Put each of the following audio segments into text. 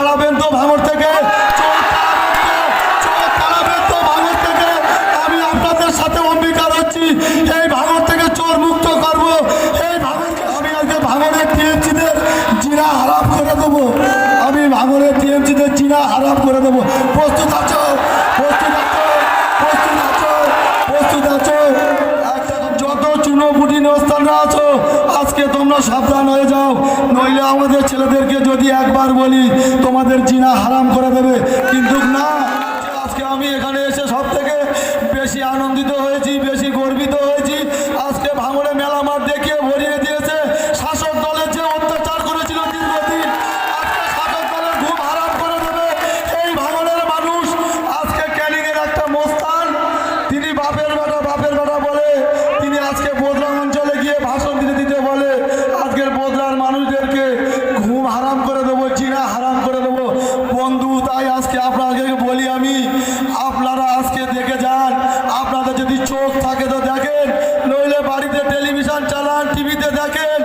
তাড়াবেন তো ভাঙর থেকে? আমি আপনাদের সাথে অঙ্গীকার হচ্ছি এই ভাঙর থেকে চোর মুক্ত করব। এই ভাঙর আমি আজকে ভাঙরের টিএমসিদের জিনা হারাপ করে দেবো। আমি ভাঙরের টিএমসিদের জিনা হারাপ করে দেবো। প্রস্তুত যত চুনোপুটি নেস্তানরা আছো? আজকে তোমরা সাবধান হয়ে যাও। নইলে আমাদের ছেলেদেরকে যদি একবার বলি, তোমাদের জিনা হারাম করে দেবে। কিন্তু না, আজকে আমি এখানে এসে সব থেকে বেশি আনন্দিত হয়েছি বেশি গর্বিত হয়েছি আজকে ভাঙড়ে মেলা মাঠ দেখিয়ে ভরিয়ে দিয়েছে শাসক দলের যে অত্যাচার করেছিল দীর্ঘদিন আজকে শাসক দলের ঘুম হারাম করে দেবে এই ভাঙড়ের মানুষ আজকে ক্যানিংয়ের একটা মোস্তান তিনি বাপের বেটা বাপের বেটা বলে তিনি আজকে বোদরা অঞ্চলে গিয়ে ভাষণ দিতে দিতে বলে আজকের বোদরার মানুষদেরকে ঘুম হারাম করে দেবো চিনা হারাম করে দেবো। বন্ধু, তাই আজকে আপনাদেরকে বলি আমি, আপনারা আজকে দেখে যান, আপনাদের যদি চোখ থাকে তো দেখেন, নইলে বাড়িতে টেলিভিশন চালান, টিভিতে দেখেন,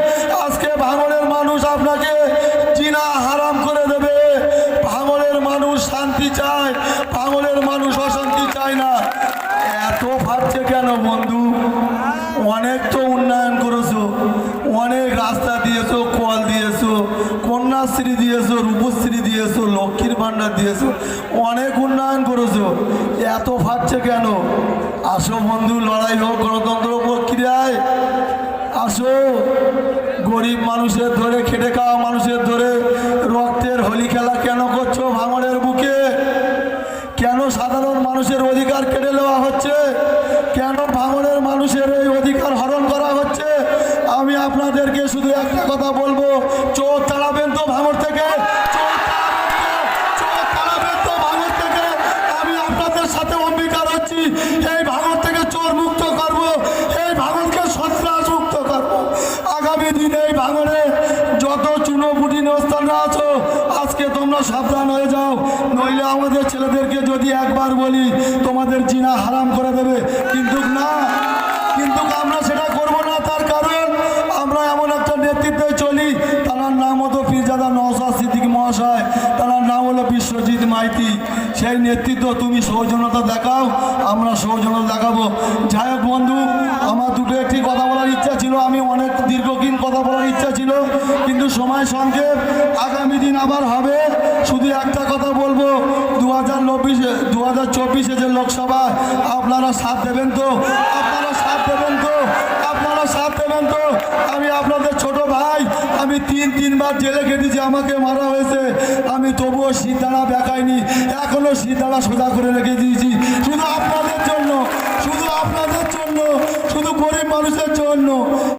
আজকে ভাঙনের মানুষ আপনাকে চিনা হারাম করে দেবে। ভাঙনের মানুষ শান্তি চায়, ভাঙনের মানুষ অশান্তি চায় না। এত ভাবছে কেন বন্ধু? অনেক তো কন্যাশ্রী দিয়েছ, রূপশ্রী দিয়েছ, লক্ষ্মীর ভাণ্ডার দিয়েছ, অনেক উন্নয়ন করেছ, এত ফাটছে কেন? আসো বন্ধু, লড়াই হোক, গণতন্ত্র প্রক্রিয়ায়। আসো। গরিব মানুষের ধরে, খেটে খাওয়া মানুষের ধরে, রক্তের হোলি খেলা কেন করছ ভাঙনের বুকে? কেন সাধারণ মানুষের অধিকার কেড়ে নেওয়া হচ্ছে? কেন ভাঙনের মানুষের এই অধিকার হরণ করা হচ্ছে? আমি আপনাদেরকে শুধু একটা কথা বলব চোর তাড়াবেন তো ভাঙর থেকে চোর তাড়াবেন তো, চোর তাড়াবেন তো ভাঙর থেকে আমি আপনাদের সাথে অঙ্গীকার হচ্ছি এই ভাঙর থেকে চোর মুক্ত করব এই ভাঙরকে সন্ত্রাস মুক্ত করব আগামী দিনে এই ভাঙরে যত চুনোপুটি নেস্তানরা আছো, আজকে তোমরা সাবধান হয়ে যাও। নইলে আমাদের ছেলেদেরকে যদি একবার বলি, তোমাদের জিনা হারাম করে দেবে। কিন্তু না পীরজাদা নওসাদ সিদ্দিক মহাশয়, তার নাম হলো বিশ্বজিৎ মাইতি। সেই নেতৃত্ব তুমি সৌজন্যতা দেখাও, আমরা সৌজন্যতা দেখাবো। যাই হোক বন্ধু, আমার দুটো একটি কথা বলার ইচ্ছা ছিল, আমি অনেক দীর্ঘদিন কথা বলার ইচ্ছা ছিল, কিন্তু সময় সংক্ষেপ, আগামী দিন আবার হবে। শুধু একটা কথা বলব দু হাজার নব্বিশে দু হাজার চব্বিশে যে লোকসভা, আপনারা সাথ দেবেন তো আপনারা সাথ দেবেন তো আপনারা সাথ দেবেন তো আমি আপনাদের ছোট ভাই আমি তিন, তিনবার জেলে খেটেছি আমাকে মারা হয়েছে। আমি তবুও সিদ্ধারা দেখাইনি এখনও সিদ্ধারা সোজা করে রেখে দিয়েছি।